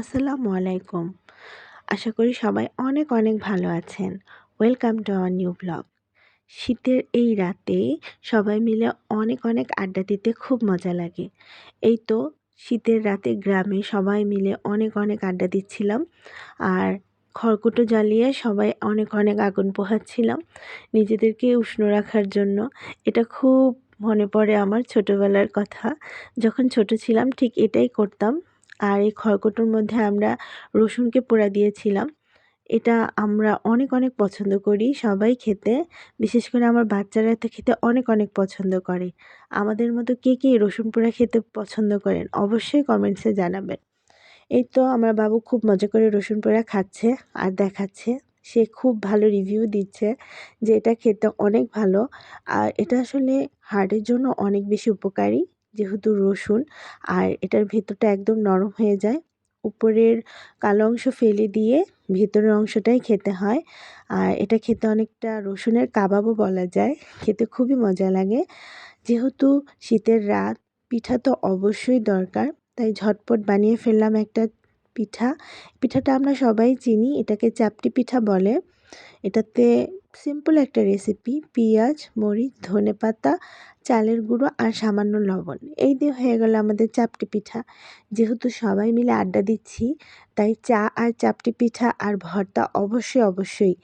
আসসালামু আলাইকুম। আশা করি সবাই অনেক অনেক ভালো আছেন। Welcome to our new blog শীতের এই রাতে সবাই মিলে অনেক অনেক আড্ডা দিতে খুব মজা লাগে। এই তো শীতের রাতে গ্রামে সবাই মিলে অনেক অনেক আড্ডা দিচ্ছিলাম আর খড়কুটো জ্বালিয়ে সবাই অনেক অনেক আগুন পোহাচ্ছিলাম। নিজেদেরকে উষ্ণ রাখার জন্য। এটা খুব মনে পড়ে আমার ছোটোবেলার কথা। যখন ছোট ছিলাম ঠিক এটাই করতাম। আর এই খড়কুটোর মধ্যে আমরা রসুনকে পোড়া দিয়েছিলাম। এটা আমরা অনেক অনেক পছন্দ করি সবাই খেতে। বিশেষ করে আমার বাচ্চারা তো খেতে অনেক অনেক পছন্দ করে। আমাদের মতো কে কে রসুন পোড়া খেতে পছন্দ করেন অবশ্যই কমেন্টসে জানাবেন। এই তো আমার বাবু খুব মজা করে রসুন পোড়া খাচ্ছে আর দেখাচ্ছে। সে খুব ভালো রিভিউ দিচ্ছে যে এটা খেতে অনেক ভালো। আর এটা আসলে হার্টের জন্য অনেক বেশি উপকারী। যেহেতু রসুন, আর এটার ভেতরটা একদম নরম হয়ে যায়। উপরের কালো অংশ ফেলে দিয়ে ভেতরের অংশটাই খেতে হয়। আর এটা খেতে অনেকটা রসুনের কাবাবও বলা যায়। খেতে খুবই মজা লাগে। যেহেতু শীতের রাত, পিঠা তো অবশ্যই দরকার। তাই ঝটপট বানিয়ে ফেললাম একটা পিঠা। পিঠাটা আমরা সবাই চিনি, এটাকে চাপটি পিঠা বলে। এটাতে সিম্পল একটা রেসিপি পেঁয়াজ, মরিচ, ধনে পাতা, চালের গুঁড়ো আর সামান্য লবণ। এই দিয়ে হয়ে গেল আমাদের চাপটি পিঠা। যেহেতু সবাই মিলে আড্ডা দিচ্ছি, তাই চা আর চাপটি পিঠা আর ভর্তা অবশ্যই অবশ্যই।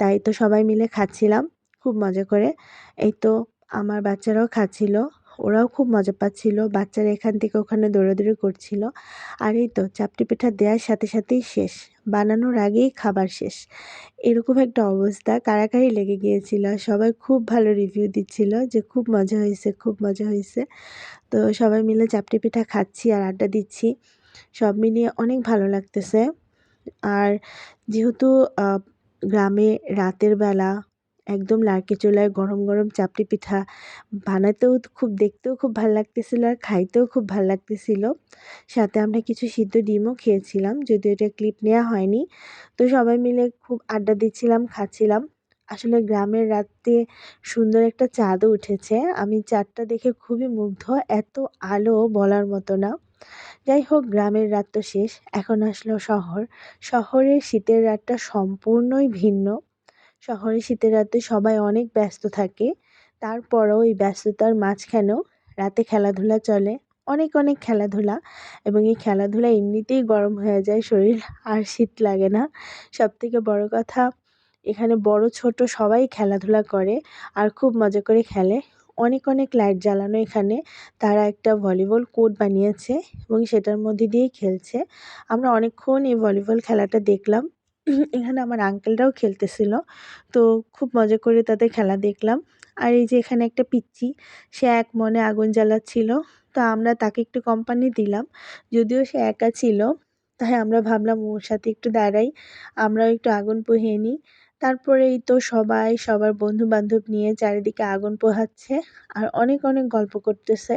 তাই তো সবাই মিলে খাচ্ছিলাম, খুব মজা করে। এই তো আমার বাচ্চারাও খাচ্ছিল। ওরাও খুব মজা পাচ্ছিল। বাচ্চারা এখান থেকে ওখানে দৌড়াদৌড়ি করছিল। আর এই তো চাপটি পিঠা দেওয়ার সাথে সাথেই শেষ। বানানোর আগেই খাবার শেষ। এরকম একটা অবস্থা কারাকারি লেগে গিয়েছিল। সবাই খুব ভালো রিভিউ দিচ্ছিল যে খুব মজা হয়েছে, খুব মজা হয়েছে। তো সবাই মিলে চাপটি পিঠা খাচ্ছি আর আড্ডা দিচ্ছি। সব মিলিয়ে অনেক ভালো লাগতেছে। আর যেহেতু গ্রামে রাতের বেলা একদম লার্কি চুলায় গরম গরম চাপটি পিঠা বানাতেও খুব, দেখতেও খুব ভালো লাগতেছিলো আর খাইতেও খুব ভালো লাগতেছিলো। সাথে আমরা কিছু সিদ্ধ ডিমও খেয়েছিলাম, যদিও এটা ক্লিপ নেওয়া হয়নি। তো সবাই মিলে খুব আড্ডা দিচ্ছিলাম, খাচ্ছিলাম। আসলে গ্রামের রাতে সুন্দর একটা চাঁদও উঠেছে। আমি চাঁদটা দেখে খুবই মুগ্ধ, এত আলো বলার মতো না। যাই হোক, গ্রামের রাত তো শেষ, এখন আসলো শহর। শহরের শীতের রাতটা সম্পূর্ণই ভিন্ন। শহরে শীতের রাতে সবাই অনেক ব্যস্ত থাকে। তারপরও এই ব্যস্ততার মাঝখানেও রাতে খেলাধুলা চলে। অনেক অনেক খেলাধুলা এবং এই খেলাধুলা এমনিতেই গরম হয়ে যায়, শরীর আর শীত লাগে না। সবথেকে বড় কথা, এখানে বড়, ছোট সবাই খেলাধুলা করে আর খুব মজা করে খেলে। অনেক অনেক লাইট জ্বালানো এখানে। তারা একটা ভলিবল কোর্ট বানিয়েছে এবং সেটার মধ্যে দিয়েই খেলছে। আমরা অনেকক্ষণ এই ভলিবল খেলাটা দেখলাম। এখানে আমার আঙ্কেলরাও খেলতেছিল। তো খুব মজা করে তাদের খেলা দেখলাম। আর এই যে এখানে একটা পিচ্চি, সে এক মনে আগুন জ্বালাচ্ছিল। তো আমরা তাকে একটু কোম্পানি দিলাম। যদিও সে একা ছিল, তাই আমরা ভাবলাম ওর সাথে একটু দাঁড়াই। আমরাও একটু আগুন পুহিয়ে নিই। তারপরেই তো সবাই সবার বন্ধু বান্ধব নিয়ে চারিদিকে আগুন পোহাচ্ছে আর অনেক অনেক গল্প করতেছে।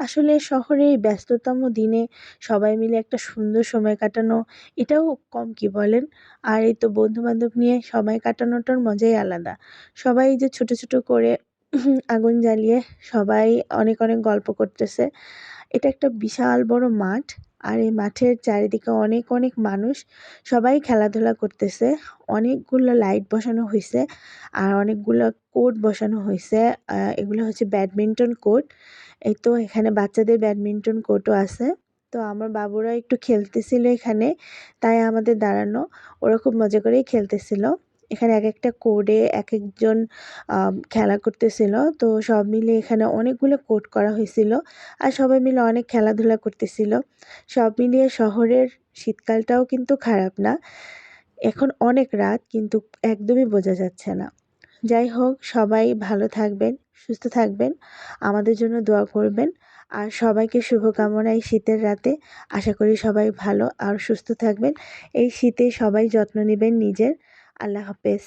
আসলে শহরে এই ব্যস্ততম দিনে সবাই মিলে একটা সুন্দর সময় কাটানো এটাও কম কি বলেন? আর এই তো বন্ধু বান্ধব নিয়ে সময় কাটানোটার মজাই আলাদা। সবাই যে ছোট ছোট করে আগুন জ্বালিয়ে সবাই অনেক অনেক গল্প করতেছে। এটা একটা বিশাল বড় মাঠ। আর এই মাঠের চারিদিকে অনেক অনেক মানুষ সবাই খেলাধুলা করতেছে। অনেকগুলো লাইট বসানো হয়েছে আর অনেকগুলো কোর্ট বসানো হয়েছে এগুলো হচ্ছে ব্যাডমিন্টন কোর্ট। এই তো এখানে বাচ্চাদের ব্যাডমিন্টন কোর্টও আছে। তো আমার বাবুরা একটু খেলতেছিল এখানে, তাই আমাদের দাঁড়ানো। ওরা খুব মজা করেই খেলতেছিল। এখানে এক একটা কোডে এক একজন খেলা করতেছিল। তো সব মিলে এখানে অনেকগুলো কোড করা হয়েছিল আর সবাই মিলে অনেক খেলাধুলা করতেছিল। সব মিলিয়ে শহরের শীতকালটাও কিন্তু খারাপ না। এখন অনেক রাত, কিন্তু একদমই বোঝা যাচ্ছে না। যাই হোক, সবাই ভালো থাকবেন, সুস্থ থাকবেন, আমাদের জন্য দোয়া করবেন আর সবাইকে শুভকামনা এই শীতের রাতে। আশা করি সবাই ভালো আর সুস্থ থাকবেন। এই শীতে সবাই যত্ন নেবেন নিজের। আল্লাহ হাফেজ।